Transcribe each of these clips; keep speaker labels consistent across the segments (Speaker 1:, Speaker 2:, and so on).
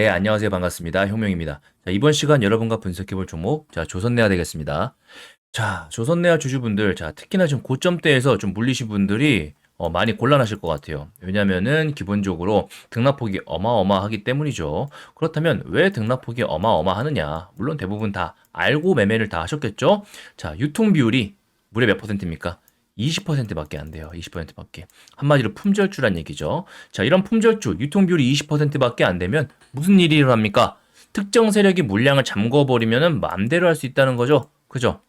Speaker 1: 네, 안녕하세요. 반갑습니다. 효명입니다. 자, 이번 시간 여러분과 분석해 볼 종목, 자, 조선내화 되겠습니다. 자, 조선내화 주주분들, 자, 특히나 지금 고점대에서 좀 물리신 분들이 어, 많이 곤란하실 것 같아요. 왜냐면은 기본적으로 등락폭이 어마어마하기 때문이죠. 그렇다면 왜 등락폭이 어마어마하느냐? 물론 대부분 다 알고 매매를 다 하셨겠죠? 자, 유통 비율이 무려 몇 퍼센트입니까? 20%밖에 안 돼요. 20%밖에. 한마디로 품절주란 얘기죠. 자, 이런 품절주, 유통 비율이 20%밖에 안 되면 무슨 일이 일어납니까? 특정 세력이 물량을 잠궈 버리면은 마음대로 할 수 있다는 거죠. 그죠?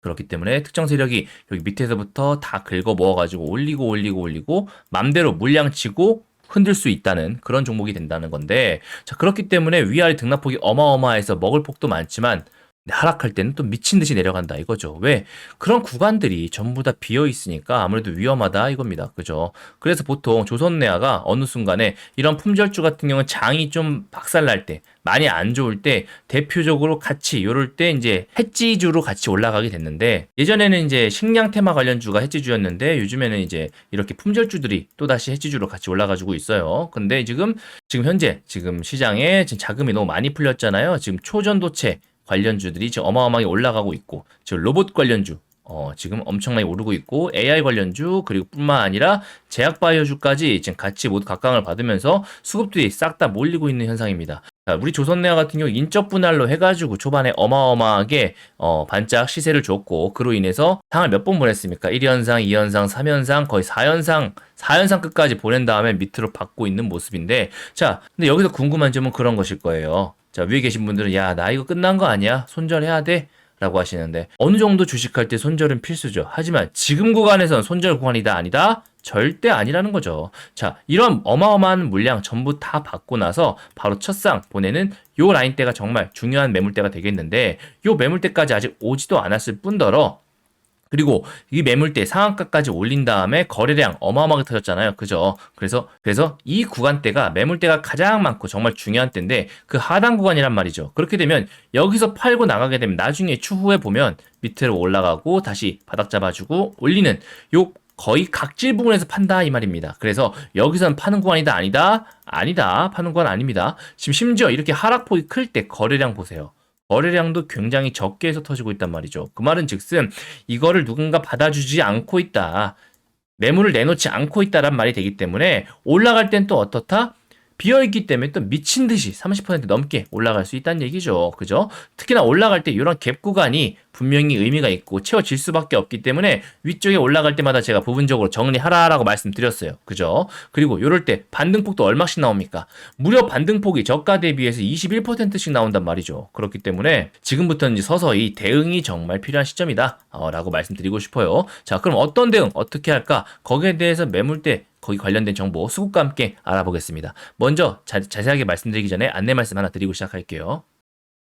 Speaker 1: 그렇기 때문에 특정 세력이 여기 밑에서부터 다 긁어 모아 가지고 올리고 올리고 올리고 맘대로 물량 치고 흔들 수 있다는 그런 종목이 된다는 건데 자 그렇기 때문에 위아래 등락폭이 어마어마해서 먹을 폭도 많지만 하락할 때는 또 미친 듯이 내려간다 이거죠. 왜? 그런 구간들이 전부 다 비어 있으니까 아무래도 위험하다 이겁니다. 그죠? 그래서 보통 조선내화가 어느 순간에 이런 품절주 같은 경우는 장이 좀 박살날 때 많이 안 좋을 때 대표적으로 같이 요럴 때 이제 해지주로 같이 올라가게 됐는데 예전에는 이제 식량 테마 관련주가 해지주였는데 요즘에는 이제 이렇게 품절주들이 또 다시 해지주로 같이 올라가지고 있어요. 근데 지금 지금 현재 지금 시장에 지금 자금이 너무 많이 풀렸잖아요. 지금 초전도체 관련주들이 지금 어마어마하게 올라가고 있고 지금 로봇 관련주 어, 지금 엄청나게 오르고 있고 AI 관련주 그리고 뿐만 아니라 제약 바이오주까지 지금 같이 모두 각광을 받으면서 수급들이 싹 다 몰리고 있는 현상입니다. 자, 우리 조선내화 같은 경우 인적 분할로 해가지고 초반에 어마어마하게 어, 반짝 시세를 줬고 그로 인해서 상을 몇 번 보냈습니까? 1연상, 2연상, 3연상, 거의 4연상, 4연상 끝까지 보낸 다음에 밑으로 받고 있는 모습인데 자, 근데 여기서 궁금한 점은 그런 것일 거예요. 자, 위에 계신 분들은 야, 나 이거 끝난 거 아니야? 손절해야 돼? 라고 하시는데 어느 정도 주식할 때 손절은 필수죠. 하지만 지금 구간에선 손절 구간이다 아니다? 절대 아니라는 거죠. 자, 이런 어마어마한 물량 전부 다 받고 나서 바로 첫상 보내는 요 라인대가 정말 중요한 매물대가 되겠는데 요 매물대까지 아직 오지도 않았을 뿐더러 그리고 이 매물대 상한가까지 올린 다음에 거래량 어마어마하게 터졌잖아요. 그죠? 그래서 그래서 이 구간대가 매물대가 가장 많고 정말 중요한 때인데 그 하단 구간이란 말이죠. 그렇게 되면 여기서 팔고 나가게 되면 나중에 추후에 보면 밑으로 올라가고 다시 바닥 잡아주고 올리는 요 거의 각질 부분에서 판다 이 말입니다. 그래서 여기서는 파는 구간이다 아니다 아니다 파는 구간 아닙니다. 지금 심지어 이렇게 하락폭이 클 때 거래량 보세요. 거래량도 굉장히 적게 해서 터지고 있단 말이죠. 그 말은 즉슨 이거를 누군가 받아주지 않고 있다. 매물을 내놓지 않고 있다란 말이 되기 때문에 올라갈 땐 또 어떻다? 비어있기 때문에 또 미친 듯이 30% 넘게 올라갈 수 있다는 얘기죠. 그죠? 특히나 올라갈 때 이런 갭 구간이 분명히 의미가 있고 채워질 수밖에 없기 때문에 위쪽에 올라갈 때마다 제가 부분적으로 정리하라라고 말씀드렸어요. 그죠? 그리고 이럴 때 반등폭도 얼마씩 나옵니까? 무려 반등폭이 저가 대비해서 21%씩 나온단 말이죠. 그렇기 때문에 지금부터는 서서히 대응이 정말 필요한 시점이다. 어, 라고 말씀드리고 싶어요. 자, 그럼 어떤 대응 어떻게 할까? 거기에 대해서 매물대 거기 관련된 정보 수급과 함께 알아보겠습니다. 먼저 자, 자세하게 말씀드리기 전에 안내 말씀 하나 드리고 시작할게요.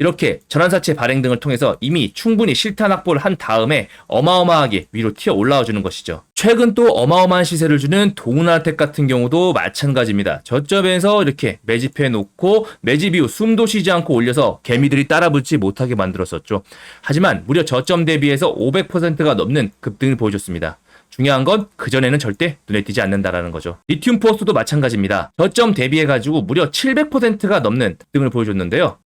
Speaker 1: 이렇게 전환사채 발행 등을 통해서 이미 충분히 실탄 확보를 한 다음에 어마어마하게 위로 튀어 올라와 주는 것이죠. 최근 또 어마어마한 시세를 주는 동은알텍 같은 경우도 마찬가지입니다. 저점에서 이렇게 매집해 놓고 매집 이후 숨도 쉬지 않고 올려서 개미들이 따라붙지 못하게 만들었었죠. 하지만 무려 저점 대비해서 500%가 넘는 급등을 보여줬습니다. 중요한 건 그전에는 절대 눈에 띄지 않는다라는 거죠. 리튬 포스도 마찬가지입니다. 저점 대비해가지고 무려 700%가 넘는 등을 보여줬는데요.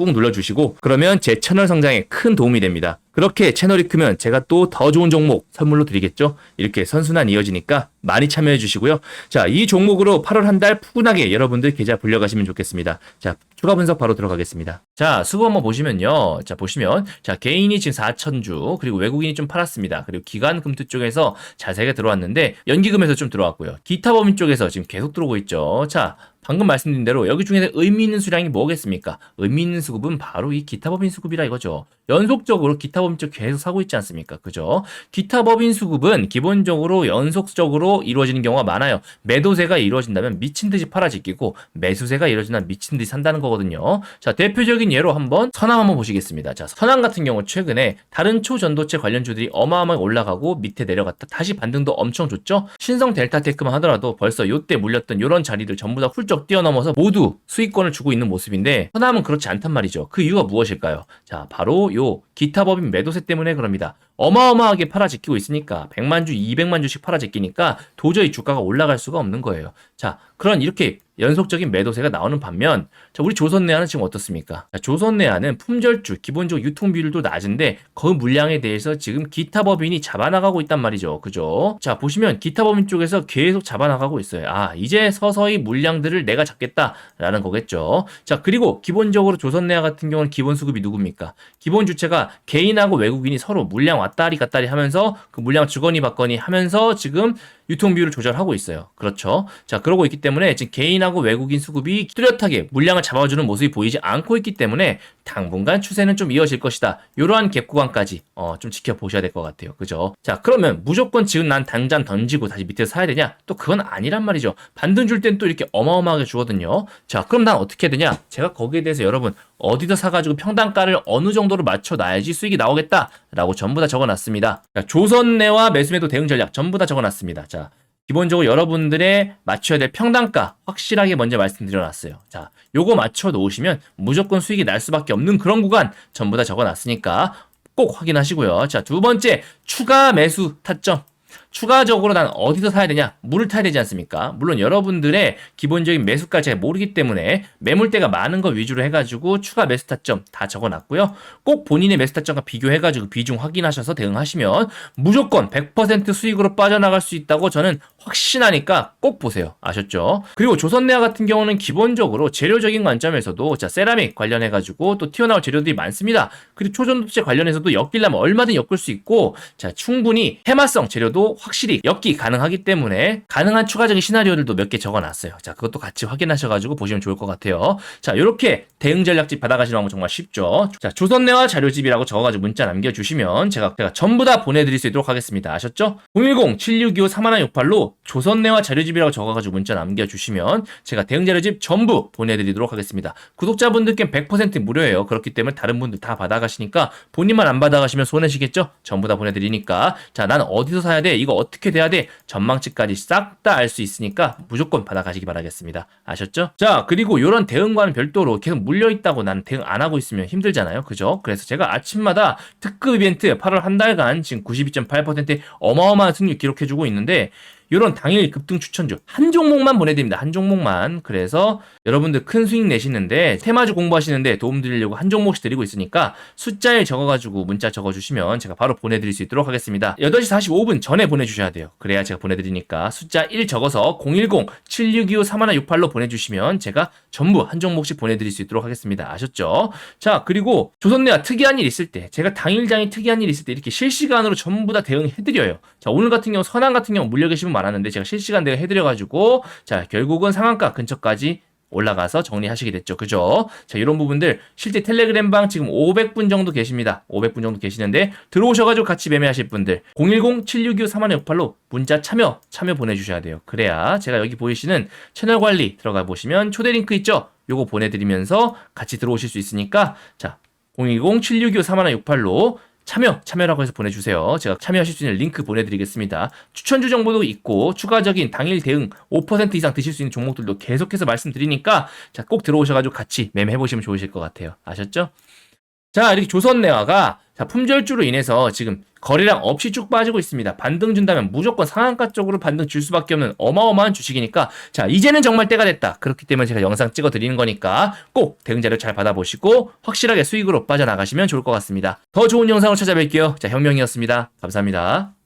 Speaker 1: 꾹 눌러주시고 그러면 제 채널 성장에 큰 도움이 됩니다. 그렇게 채널이 크면 제가 또 더 좋은 종목 선물로 드리겠죠? 이렇게 선순환 이어지니까 많이 참여해 주시고요. 자, 이 종목으로 8월 한 달 푸근하게 여러분들 계좌 불려가시면 좋겠습니다. 자, 추가 분석 바로 들어가겠습니다. 자, 수급 한번 보시면요. 자, 보시면 자, 개인이 지금 4천주, 그리고 외국인이 좀 팔았습니다. 그리고 기관 금투 쪽에서 자세하게 들어왔는데 연기금에서 좀 들어왔고요. 기타 범위 쪽에서 지금 계속 들어오고 있죠. 자, 방금 말씀드린 대로 여기 중에서 의미 있는 수량이 뭐겠습니까? 의미 있는 수급은 바로 이 기타 법인 수급이라 이거죠. 연속적으로 기타 법인 쪽 계속 사고 있지 않습니까? 그죠? 기타 법인 수급은 기본적으로 연속적으로 이루어지는 경우가 많아요. 매도세가 이루어진다면 미친 듯이 팔아지기고 매수세가 이루어진다면 미친 듯이 산다는 거거든요. 자, 대표적인 예로 한번 선암 한번 보시겠습니다. 자, 선암 같은 경우 최근에 다른 초전도체 관련주들이 어마어마하게 올라가고 밑에 내려갔다 다시 반등도 엄청 좋죠? 신성 델타테크만 하더라도 벌써 요때 물렸던 요런 자리들 전부 다 훌쩍 뛰어넘어서 모두 수익권을 주고 있는 모습인데 선암은 그렇지 않단 말이죠. 그 이유가 무엇일까요? 자, 바로 요 기타 법인 매도세 때문에 그럽니다. 어마어마하게 팔아 제끼고 있으니까 100만 주, 200만 주씩 팔아 제끼니까 도저히 주가가 올라갈 수가 없는 거예요. 자, 그런 이렇게 연속적인 매도세가 나오는 반면 자, 우리 조선 내화는 지금 어떻습니까? 자, 조선 내화는 품절주, 기본적으로 유통 비율도 낮은데 그 물량에 대해서 지금 기타 법인이 잡아나가고 있단 말이죠. 그죠? 자, 보시면 기타 법인 쪽에서 계속 잡아나가고 있어요. 아, 이제 서서히 물량들을 내가 잡겠다라는 거겠죠. 자, 그리고 기본적으로 조선 내화 같은 경우는 기본 수급이 누굽니까? 기본 주체가 개인하고 외국인이 서로 물량 왔다리 갔다리 하면서 그 물량 주거니 받거니 하면서 지금 유통 비율을 조절하고 있어요. 그렇죠. 자, 그러고 있기 때문에 지금 개인하고 외국인 수급이 뚜렷하게 물량을 잡아주는 모습이 보이지 않고 있기 때문에 당분간 추세는 좀 이어질 것이다. 이러한 갭 구간까지 어, 좀 지켜보셔야 될 것 같아요. 그죠? 자, 그러면 무조건 지금 난 당장 던지고 다시 밑에서 사야 되냐? 또 그건 아니란 말이죠. 반등 줄 땐 또 이렇게 어마어마하게 주거든요. 자, 그럼 난 어떻게 해야 되냐? 제가 거기에 대해서 여러분 어디서 사가지고 평단가를 어느 정도로 맞춰놔야지 수익이 나오겠다라고 전부 다 적어놨습니다. 자, 조선내와 매수매도 대응 전략 전부 다 적어놨습니다. 자, 기본적으로 여러분들의 맞춰야 될 평단가 확실하게 먼저 말씀드려놨어요. 자, 요거 맞춰 놓으시면 무조건 수익이 날 수밖에 없는 그런 구간 전부 다 적어놨으니까 꼭 확인하시고요. 자, 두 번째 추가 매수 타점. 추가적으로 난 어디서 사야 되냐? 물을 타야 되지 않습니까? 물론 여러분들의 기본적인 매수가 제가 모르기 때문에 매물대가 많은 거 위주로 해가지고 추가 매수 타점 다 적어놨고요. 꼭 본인의 매수 타점과 비교해가지고 비중 확인하셔서 대응하시면 무조건 100% 수익으로 빠져나갈 수 있다고 저는 확신하니까 꼭 보세요. 아셨죠? 그리고 조선내화 같은 경우는 기본적으로 재료적인 관점에서도 자 세라믹 관련해가지고 또 튀어나올 재료들이 많습니다. 그리고 초전도체 관련해서도 엮이려면 얼마든 엮을 수 있고 자 충분히 해마성 재료도 확실히 엮기 가능하기 때문에 가능한 추가적인 시나리오들도 몇 개 적어놨어요. 자 그것도 같이 확인하셔가지고 보시면 좋을 것 같아요. 자 이렇게 대응 전략집 받아가시는 방법 정말 쉽죠. 자 조선내화 자료집이라고 적어가지고 문자 남겨주시면 제가 제가 전부 다 보내드릴 수 있도록 하겠습니다. 아셨죠? 010-7625-3168로 조선내화 자료집이라고 적어가지고 문자 남겨주시면 제가 대응 자료집 전부 보내드리도록 하겠습니다. 구독자분들께 100% 무료예요. 그렇기 때문에 다른 분들 다 받아가시니까 본인만 안 받아가시면 손해시겠죠? 전부 다 보내드리니까 자 나는 어디서 사야 돼? 이거 어떻게 돼야 돼? 전망치까지 싹 다 알 수 있으니까 무조건 받아가시기 바라겠습니다. 아셨죠? 자 그리고 이런 대응과는 별도로 계속 물려있다고 나는 대응 안 하고 있으면 힘들잖아요. 그죠? 그래서 제가 아침마다 특급 이벤트 8월 한 달간 지금 92.8%의 어마어마한 승률 기록해주고 있는데 이런 당일 급등 추천주 한 종목만 보내드립니다. 한 종목만. 그래서 여러분들 큰 수익 내시는데 테마주 공부하시는데 도움 드리려고 한 종목씩 드리고 있으니까 숫자에 적어가지고 문자 적어주시면 제가 바로 보내드릴 수 있도록 하겠습니다. 8시 45분 전에 보내주셔야 돼요. 그래야 제가 보내드리니까 숫자 1 적어서 010-7625-3168로 보내주시면 제가 전부 한 종목씩 보내드릴 수 있도록 하겠습니다. 아셨죠? 자 그리고 조선내가 특이한 일 있을 때 제가 당일장에 특이한 일 있을 때 이렇게 실시간으로 전부 다 대응해드려요. 자 오늘 같은 경우 선한 같은 경우 물려 계시면 많았는데 제가 실시간 대응 해드려가지고 자 결국은 상한가 근처까지 올라가서 정리하시게 됐죠. 그죠? 자, 이런 부분들 실제 텔레그램 방 지금 500분 정도 계십니다. 500분 정도 계시는데 들어오셔가지고 같이 매매하실 분들 010-762-3168로 문자 참여 참여 보내주셔야 돼요. 그래야 제가 여기 보이시는 채널 관리 들어가 보시면 초대 링크 있죠? 요거 보내드리면서 같이 들어오실 수 있으니까 자 010-762-3168로 참여, 참여라고 해서 보내주세요. 제가 참여하실 수 있는 링크 보내드리겠습니다. 추천주 정보도 있고, 추가적인 당일 대응 5% 이상 드실 수 있는 종목들도 계속해서 말씀드리니까, 자, 꼭 들어오셔가지고 같이 매매해보시면 좋으실 것 같아요. 아셨죠? 자, 이렇게 조선내화가, 자, 품절주로 인해서 지금 거래량 없이 쭉 빠지고 있습니다. 반등 준다면 무조건 상한가 쪽으로 반등 줄 수밖에 없는 어마어마한 주식이니까 자 이제는 정말 때가 됐다. 그렇기 때문에 제가 영상 찍어 드리는 거니까 꼭 대응 자료 잘 받아보시고 확실하게 수익으로 빠져나가시면 좋을 것 같습니다. 더 좋은 영상으로 찾아뵐게요. 자 혁명이었습니다. 감사합니다.